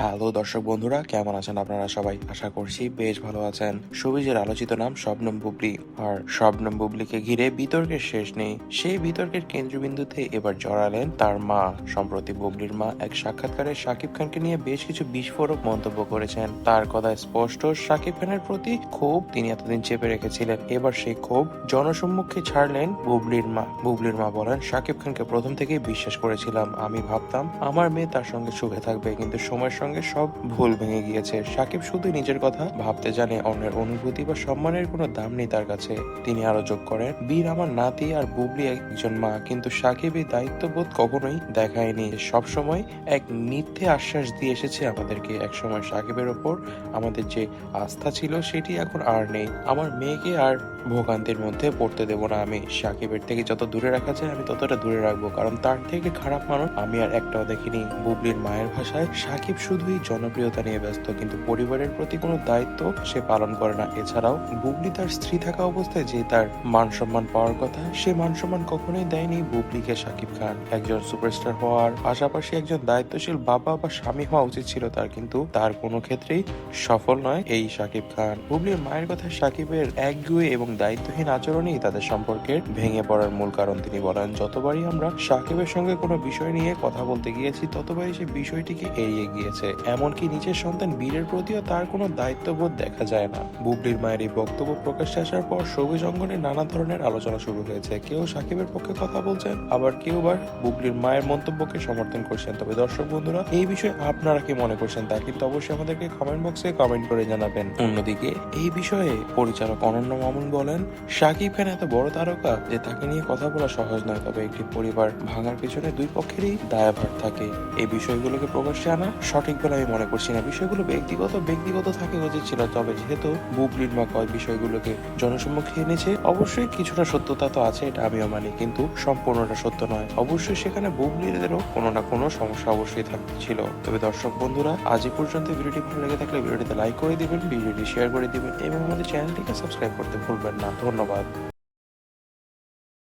Hello দর্শক বন্ধুরা, কেমন আছেন আপনারা সবাই? আশা করছি বেশ ভালো আছেন। সবিজের আলোচিত নাম শবনম বুবলি। আর শবনম বুবলিকে ঘিরে বিতর্কের শেষ নেই। সেই বিতর্কের কেন্দ্রবিন্দুতে এবার জড়ালেন তার মা। সম্প্রতি বুবলির মা এক সাক্ষাৎকারে শাকিব খানকে নিয়ে বেশ কিছু বিস্ফোরক মন্তব্য করেছেন। তার কথা স্পষ্ট, শাকিব খানের প্রতি ক্ষোভ তিনি এতদিন চেপে রেখেছিলেন। এবার সেই ক্ষোভ জনসম্মুখে ছাড়লেন বুবলির মা। বুবলির মা বলেন, শাকিব খানকে প্রথম থেকেই বিশ্বাস করেছিলাম। আমি ভাবতাম, আমার মেয়ে তার সঙ্গে সুখে থাকবে, কিন্তু সময়ের সঙ্গে সব ভুল ভেঙে গিয়েছে। শাকিব শুধু নিজের কথা ভাবতে জানে অন্যের অনুভূতি বা সম্মানের কোনো দাম নেই তার কাছে। তিনি আরও যোগ করেন, বীর আমার নাতি আর বুবলি একজন মা, কিন্তু সাকিব এই দায়িত্ববোধ কখনোই দেখায়নি। সব সময় এক মিথ্যে আশ্বাস দিয়ে এসেছে আমাদেরকে। একসময় সাকিবের ওপর আমাদের যে আস্থা ছিল, সেটি এখন আর নেই। আমার মেয়েকে আর ভোগান্তির মধ্যে পড়তে দেব না আমি। সাকিবের থেকে যত দূরে রাখা যায়, আমি ততটা দূরে রাখব। কারণ তার থেকে খারাপ মানুষ আমি আর একটাও দেখিনি। বুবলির মায়ের ভাষায় সাকিব শুধুই জনপ্রিয়তা নিয়ে ব্যস্ত, কিন্তু পরিবারের প্রতি কোনো দায়িত্ব সে পালন করে না। এছাড়াও, বুবলি তার স্ত্রী থাকা অবস্থায় যে তার মান সম্মান পাওয়ার কথা, সে মান সম্মান কখনোই দেয়নি বুবলিকে সাকিব খান। একজন সুপারস্টার হওয়ার পাশাপাশি একজন দায়িত্বশীল বাবা বা স্বামী হওয়া উচিত ছিল তার, কিন্তু তার কোনো ক্ষেত্রেই সফল নয় এই সাকিব খান। বুবলির মায়ের কথা সাকিবের একগুয়ে এবং দায়িত্বহীন আচরণই তাদের সম্পর্কের ভেঙে পড়ার মূল কারণ তিনি বলেন, যতবারই আমরা সাকিবের সঙ্গে কোনো বিষয় নিয়ে কথা বলতে গিয়েছি, ততবারই সে বিষয়টিকে এড়িয়ে গিয়েছে। এমনকি নিজের সন্তান বীরের প্রতিও তার কোনো দায়িত্ববোধ দেখা যায় না। বুবলির মায়ের এই বক্তব্য প্রকাশ্যে আসার পর সবুজ অঙ্গনে নানা ধরনের আলোচনা শুরু হয়েছে। কেউ সাকিবের পক্ষে কথা বলছেন, আবার কেউ আবার বুবলির মায়ের মন্তব্যকে সমর্থন করছেন। তবে দর্শক বন্ধুরা, এই বিষয়ে আপনারা কি মনে করছেন তা কিন্তু অবশ্যই আমাদেরকে কমেন্ট বক্সে কমেন্ট করে জানাবেন। অন্যদিকে, এই বিষয়ে পরিচালক অনন্য মামুন বলেন, সাকিব খান এত বড় তারকা যে তাকে নিয়ে কথা বলা সহজ নয়, তবে একটি পরিবার ভাঙার পেছনে দুই পক্ষেরই দায়ভার থাকে। এই বিষয়গুলোকে প্রকাশ্যে আনা সঠিক বলে আমি মনে করছি না। বিষয়গুলো ব্যক্তিগত ব্যক্তিগত থাকে উচিত ছিল, তবে যেহেতু বুবলির মা কয় বিষয়গুলোকে জনসম্মুখে এনেছে অবশ্যই কিছুটা সত্যতা তো আছে, এটা আমিও মানি, কিন্তু সম্পূর্ণটা সত্য নয়। অবশ্যই সেখানে বুবলিদেরও কোনো না কোনো সমস্যা অবশ্যই ছিল। তবে দর্শক বন্ধুরা, আজ এই পর্যন্ত ভিডিওটি ভালো লেগে থাকলে ভিডিওটিতে লাইক করে দিবেন, ভিডিওটি শেয়ার করে দিবেন, এবং আমাদের চ্যানেলটিকে সাবস্ক্রাইব করতে ভুলবেন না। ধন্যবাদ।